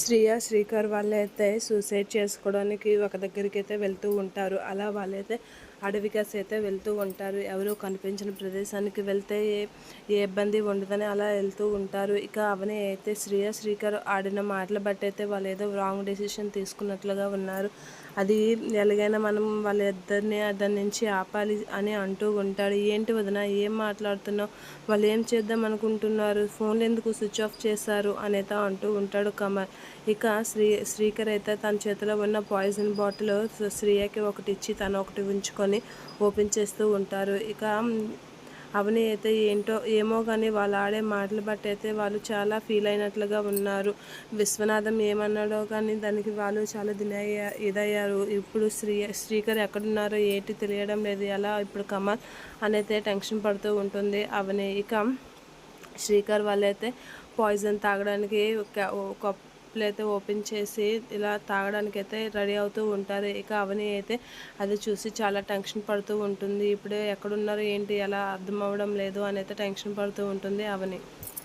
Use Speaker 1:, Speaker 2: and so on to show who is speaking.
Speaker 1: శ్రీయ శ్రీకర్ వాళ్ళైతే సూసైడ్ చేసుకోవడానికి ఒక దగ్గరికి అయితే వెళ్తూ ఉంటారు. అలా వాళ్ళైతే అడవికాస్ అయితే వెళ్తూ ఉంటారు. ఎవరు కనిపించిన ప్రదేశానికి వెళ్తే ఏ ఏ ఇబ్బంది ఉండదని అలా వెళ్తూ ఉంటారు. ఇక అవని అయితే శ్రీయ శ్రీకర్ ఆడిన మాటలు బట్టి అయితే వాళ్ళు ఏదో రాంగ్ డెసిషన్ తీసుకున్నట్లుగా ఉన్నారు. అది ఎలాగైనా మనం వాళ్ళిద్దరిని దాని నుంచి ఆపాలి అని అంటూ ఉంటాడు. ఏంటి వదిన ఏం మాట్లాడుతున్నావు? వాళ్ళు ఏం చేద్దాం అనుకుంటున్నారు? ఫోన్లు ఎందుకు స్విచ్ ఆఫ్ చేశారు? అనేత అంటూ ఉంటాడు కమల్. ఇక శ్రీ శ్రీకర్ అయితే తన చేతిలో ఉన్న పాయిజన్ బాటిల్ శ్రీయకి ఒకటి ఇచ్చి తను ఒకటి ఉంచుకొని ఓపెన్ చేస్తూ ఉంటారు. ఇక అవని అయితే ఏంటో ఏమో కానీ వాళ్ళు ఆడే మాటలు బట్టి అయితే వాళ్ళు చాలా ఫీల్ అయినట్లుగా ఉన్నారు. విశ్వనాథం ఏమన్నాడో కానీ దానికి వాళ్ళు చాలా దినయ్య ఇదయ్యారు. ఇప్పుడు శ్రీ శ్రీకర్ ఎక్కడున్నారో ఏంటి తెలియడం లేదు. ఎలా ఇప్పుడు కమల్ అనైతే టెన్షన్ పడుతూ ఉంటుంది. అవని ఇక శ్రీకర్ వాళ్ళైతే పాయిజన్ తాగడానికి ఒక అయితే ఓపెన్ చేసి ఇలా తాగడానికి అయితే రెడీ అవుతూ ఉంటారు. ఇక అవని అయితే అది చూసి చాలా టెన్షన్ పడుతూ ఉంటుంది. ఇప్పుడే ఎక్కడున్నారు ఏంటి ఎలా అర్థం అవ్వడం లేదు అని అయితే టెన్షన్ పడుతూ ఉంటుంది అవని.